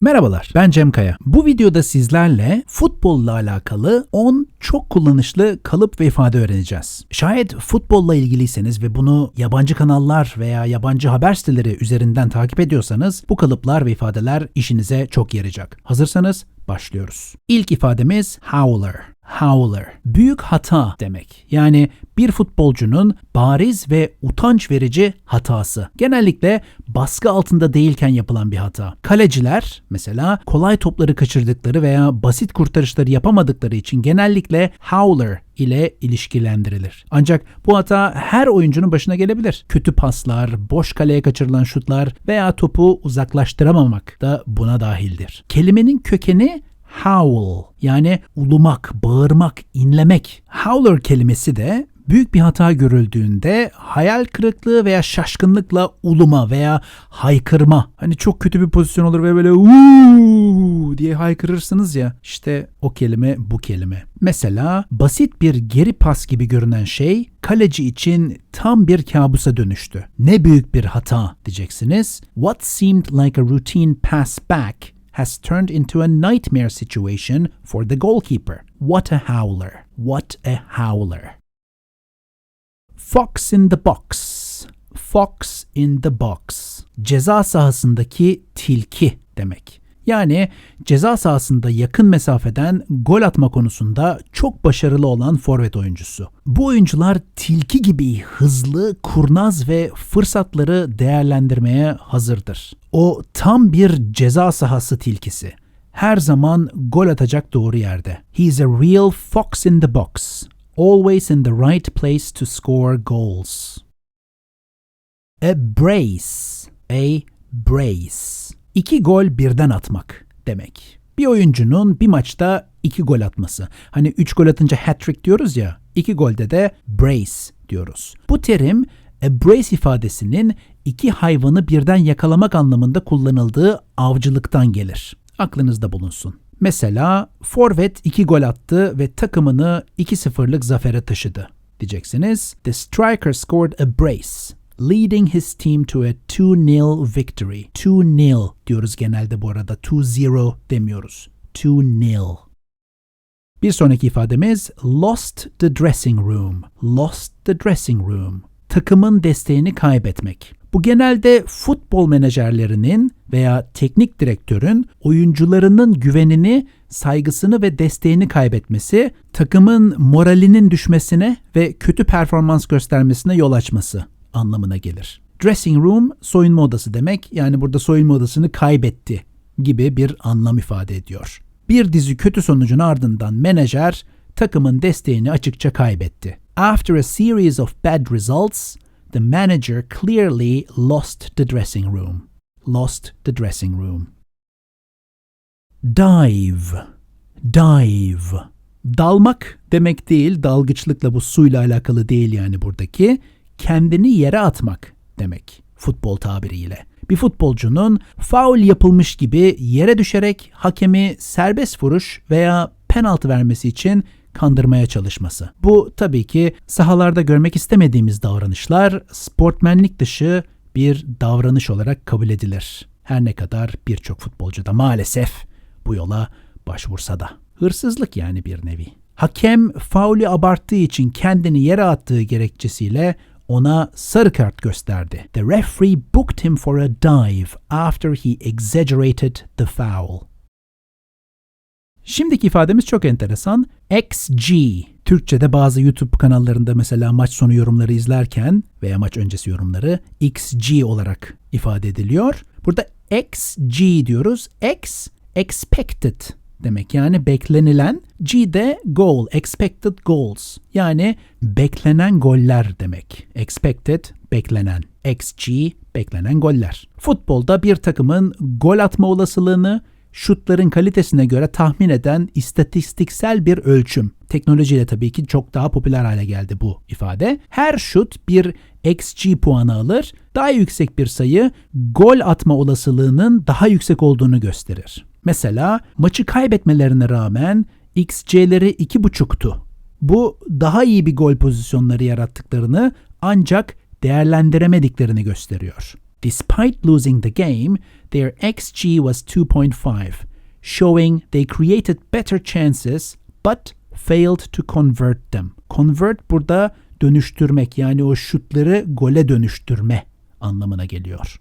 Merhabalar, ben Cem Kaya. Bu videoda sizlerle futbolla alakalı 10 çok kullanışlı kalıp ve ifade öğreneceğiz. Şayet futbolla ilgiliyseniz ve bunu yabancı kanallar veya yabancı haber siteleri üzerinden takip ediyorsanız bu kalıplar ve ifadeler işinize çok yarayacak. Hazırsanız başlıyoruz. İlk ifademiz howler. Howler. Büyük hata demek. Yani bir futbolcunun bariz ve utanç verici hatası. Genellikle baskı altında değilken yapılan bir hata. Kaleciler mesela kolay topları kaçırdıkları veya basit kurtarışları yapamadıkları için genellikle howler ile ilişkilendirilir. Ancak bu hata her oyuncunun başına gelebilir. Kötü paslar, boş kaleye kaçırılan şutlar veya topu uzaklaştıramamak da buna dahildir. Kelimenin kökeni howl yani ulumak, bağırmak, inlemek. Howler kelimesi de büyük bir hata görüldüğünde hayal kırıklığı veya şaşkınlıkla uluma veya haykırma. Hani çok kötü bir pozisyon olur ve böyle uuu diye haykırırsınız ya. İşte o kelime bu kelime. Mesela basit bir geri pas gibi görünen şey kaleci için tam bir kabusa dönüştü. Ne büyük bir hata diyeceksiniz. What seemed like a routine pass back has turned into a nightmare situation for the goalkeeper. What a howler. What a howler. Fox in the box. Fox in the box. Ceza sahasındaki tilki demek. Yani ceza sahasında yakın mesafeden gol atma konusunda çok başarılı olan forvet oyuncusu. Bu oyuncular tilki gibi hızlı, kurnaz ve fırsatları değerlendirmeye hazırdır. O tam bir ceza sahası tilkisi. Her zaman gol atacak doğru yerde. He's a real fox in the box. Always in the right place to score goals. A brace. A brace. İki gol birden atmak demek. Bir oyuncunun bir maçta iki gol atması. Hani üç gol atınca hat-trick diyoruz ya, iki golde de brace diyoruz. Bu terim a brace ifadesinin iki hayvanı birden yakalamak anlamında kullanıldığı avcılıktan gelir. Aklınızda bulunsun. Mesela forvet 2 gol attı ve takımını 2-0'lık zafere taşıdı diyeceksiniz. The striker scored a brace leading his team to a 2-0 victory. 2-0 diyoruz genelde bu arada. 2-0 demiyoruz. 2-0. Bir sonraki ifademiz lost the dressing room. Lost the dressing room. Takımın desteğini kaybetmek. Bu genelde futbol menajerlerinin veya teknik direktörün oyuncularının güvenini, saygısını ve desteğini kaybetmesi, takımın moralinin düşmesine ve kötü performans göstermesine yol açması anlamına gelir. Dressing room soyunma odası demek. Yani burada soyunma odasını kaybetti gibi bir anlam ifade ediyor. Bir dizi kötü sonucun ardından menajer takımın desteğini açıkça kaybetti. After a series of bad results, the manager clearly lost the dressing room. Lost the dressing room. Dive. Dive. Dalmak demek değil, dalgıçlıkla bu suyla alakalı değil yani buradaki. Kendini yere atmak demek futbol tabiriyle. Bir futbolcunun faul yapılmış gibi yere düşerek hakemi serbest vuruş veya penaltı vermesi için kandırmaya çalışması. Bu tabii ki sahalarda görmek istemediğimiz davranışlar sportmenlik dışı bir davranış olarak kabul edilir. Her ne kadar birçok futbolcu da maalesef bu yola başvursa da. Hırsızlık yani bir nevi. Hakem faulü abarttığı için kendini yere attığı gerekçesiyle ona sarı kart gösterdi. The referee booked him for a dive after he exaggerated the foul. Şimdiki ifademiz çok enteresan. XG. Türkçe'de bazı YouTube kanallarında mesela maç sonu yorumları izlerken veya maç öncesi yorumları XG olarak ifade ediliyor. Burada XG diyoruz. X expected demek yani beklenilen. G de goal, expected goals. Yani beklenen goller demek. Expected, beklenen. XG, beklenen goller. Futbolda bir takımın gol atma olasılığını şutların kalitesine göre tahmin eden istatistiksel bir ölçüm. Teknolojiyle tabii ki çok daha popüler hale geldi bu ifade. Her şut bir XG puanı alır. Daha yüksek bir sayı gol atma olasılığının daha yüksek olduğunu gösterir. Mesela maçı kaybetmelerine rağmen XC'leri 2.5'tu. Bu daha iyi bir gol pozisyonları yarattıklarını ancak değerlendiremediklerini gösteriyor. Despite losing the game, their XG was 2.5, showing they created better chances but failed to convert them. Convert burada dönüştürmek yani o şutları gole dönüştürme anlamına geliyor.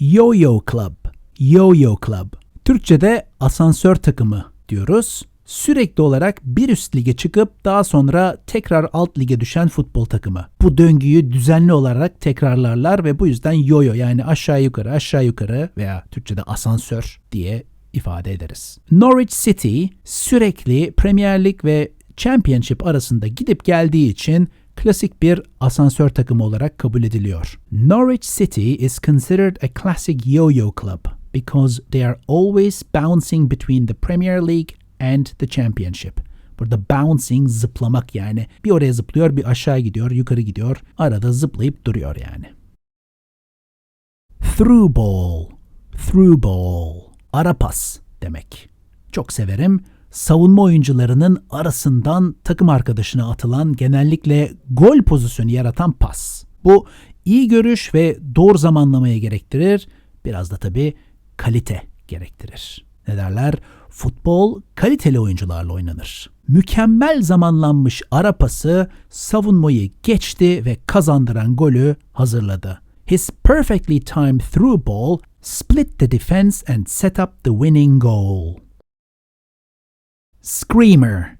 Yo-Yo Club, Yo-Yo Club. Türkçe'de asansör takımı diyoruz. Sürekli olarak bir üst lige çıkıp daha sonra tekrar alt lige düşen futbol takımı. Bu döngüyü düzenli olarak tekrarlarlar ve bu yüzden yo-yo yani aşağı yukarı aşağı yukarı veya Türkçe'de asansör diye ifade ederiz. Norwich City sürekli Premier Lig ve Championship arasında gidip geldiği için klasik bir asansör takımı olarak kabul ediliyor. Norwich City is considered a classic yo-yo club because they are always bouncing between the Premier League and the Championship. Burada bouncing zıplamak yani. Bir oraya zıplıyor, bir aşağı gidiyor, yukarı gidiyor. Arada zıplayıp duruyor yani. Through ball, through ball. Ara pas demek. Çok severim. Savunma oyuncularının arasından takım arkadaşına atılan genellikle gol pozisyonu yaratan pas. Bu iyi görüş ve doğru zamanlamayı gerektirir. Biraz da tabii kalite gerektirir. Ne derler? Futbol kaliteli oyuncularla oynanır. Mükemmel zamanlanmış ara pası savunmayı geçti ve kazandıran golü hazırladı. His perfectly timed through ball split the defense and set up the winning goal. Screamer.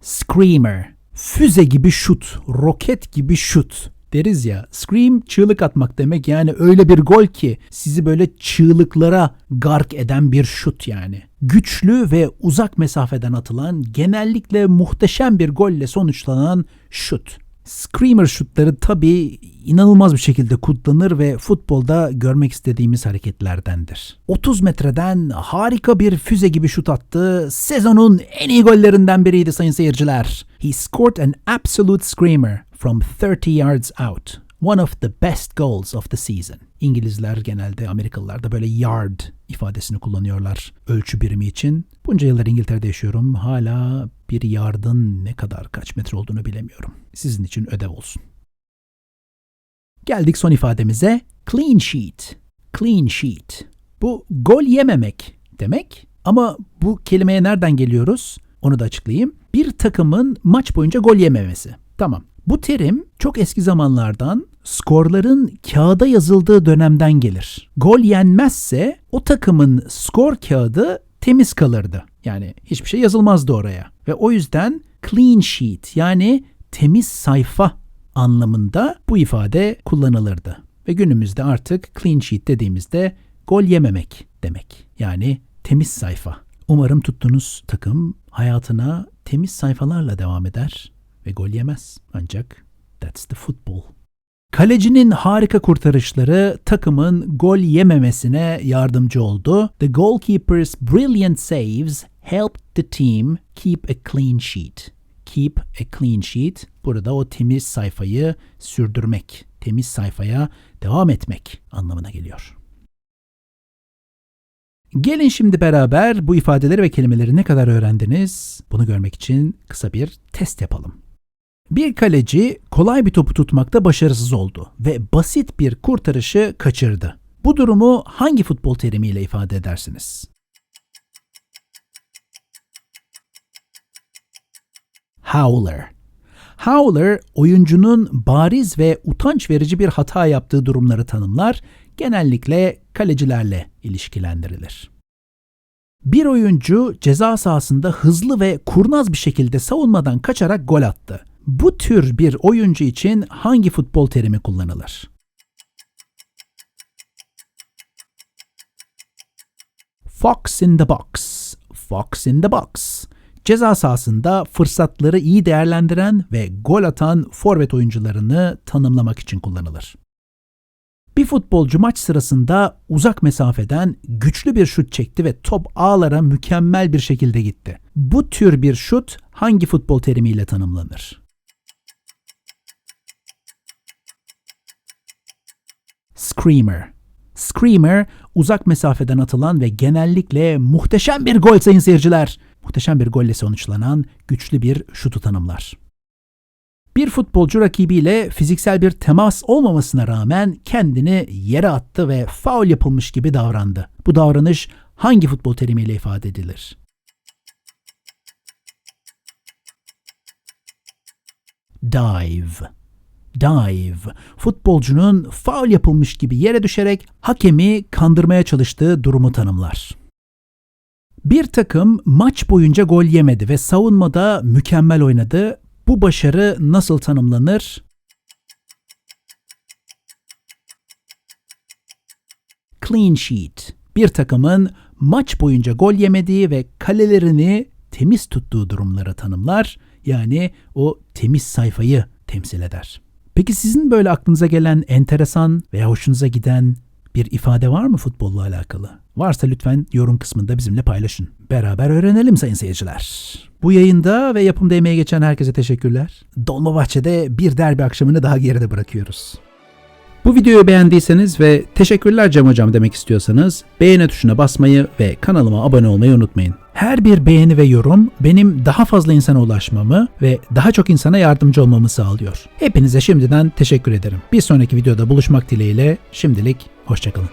Screamer. Füze gibi şut, roket gibi şut deriz ya. Scream çığlık atmak demek yani öyle bir gol ki sizi böyle çığlıklara gark eden bir şut yani. Güçlü ve uzak mesafeden atılan genellikle muhteşem bir golle sonuçlanan şut. Screamer şutları tabii inanılmaz bir şekilde kutlanır ve futbolda görmek istediğimiz hareketlerdendir. 30 metreden harika bir füze gibi şut attı. Sezonun en iyi gollerinden biriydi sayın seyirciler. He scored an absolute screamer from 30 yards out. One of the best goals of the season. İngilizler genelde Amerikalılar da böyle yard ifadesini kullanıyorlar ölçü birimi için. Bunca yıllar İngiltere'de yaşıyorum. Hala bir yardın ne kadar kaç metre olduğunu bilemiyorum. Sizin için ödev olsun. Geldik son ifademize. Clean sheet. Clean sheet. Bu gol yememek demek. Ama bu kelimeye nereden geliyoruz? Onu da açıklayayım. Bir takımın maç boyunca gol yememesi. Tamam. Bu terim çok eski zamanlardan skorların kağıda yazıldığı dönemden gelir. Gol yenmezse o takımın skor kağıdı temiz kalırdı. Yani hiçbir şey yazılmazdı oraya. Ve o yüzden clean sheet yani temiz sayfa anlamında bu ifade kullanılırdı. Ve günümüzde artık clean sheet dediğimizde gol yememek demek. Yani temiz sayfa. Umarım tuttuğunuz takım hayatına temiz sayfalarla devam eder ve gol yemez. Ancak that's the football. Kalecinin harika kurtarışları takımın gol yememesine yardımcı oldu. The goalkeeper's brilliant saves helped the team keep a clean sheet. Keep a clean sheet. Burada o temiz sayfayı sürdürmek, temiz sayfaya devam etmek anlamına geliyor. Gelin şimdi beraber bu ifadeleri ve kelimeleri ne kadar öğrendiniz? Bunu görmek için kısa bir test yapalım. Bir kaleci kolay bir topu tutmakta başarısız oldu ve basit bir kurtarışı kaçırdı. Bu durumu hangi futbol terimiyle ifade edersiniz? Howler. Howler, oyuncunun bariz ve utanç verici bir hata yaptığı durumları tanımlar, genellikle kalecilerle ilişkilendirilir. Bir oyuncu ceza sahasında hızlı ve kurnaz bir şekilde savunmadan kaçarak gol attı. Bu tür bir oyuncu için hangi futbol terimi kullanılır? Fox in the box. Fox in the box. Ceza sahasında fırsatları iyi değerlendiren ve gol atan forvet oyuncularını tanımlamak için kullanılır. Bir futbolcu maç sırasında uzak mesafeden güçlü bir şut çekti ve top ağlara mükemmel bir şekilde gitti. Bu tür bir şut hangi futbol terimiyle tanımlanır? Screamer. Screamer uzak mesafeden atılan ve genellikle muhteşem bir gol sayın seyirciler. Muhteşem bir golle sonuçlanan güçlü bir şutu tanımlar. Bir futbolcu rakibiyle fiziksel bir temas olmamasına rağmen kendini yere attı ve faul yapılmış gibi davrandı. Bu davranış hangi futbol terimiyle ifade edilir? Dive. Dive. Futbolcunun faul yapılmış gibi yere düşerek hakemi kandırmaya çalıştığı durumu tanımlar. Bir takım maç boyunca gol yemedi ve savunmada mükemmel oynadı. Bu başarı nasıl tanımlanır? Clean sheet. Bir takımın maç boyunca gol yemediği ve kalelerini temiz tuttuğu durumları tanımlar. Yani o temiz sayfayı temsil eder. Peki sizin böyle aklınıza gelen enteresan veya hoşunuza giden bir ifade var mı futbolla alakalı? Varsa lütfen yorum kısmında bizimle paylaşın. Beraber öğrenelim sayın seyirciler. Bu yayında ve yapımda emeği geçen herkese teşekkürler. Dolmabahçe'de bir derbi akşamını daha geride bırakıyoruz. Bu videoyu beğendiyseniz ve teşekkürler Cem Hocam demek istiyorsanız beğeni tuşuna basmayı ve kanalıma abone olmayı unutmayın. Her bir beğeni ve yorum benim daha fazla insana ulaşmamı ve daha çok insana yardımcı olmamı sağlıyor. Hepinize şimdiden teşekkür ederim. Bir sonraki videoda buluşmak dileğiyle şimdilik hoşçakalın.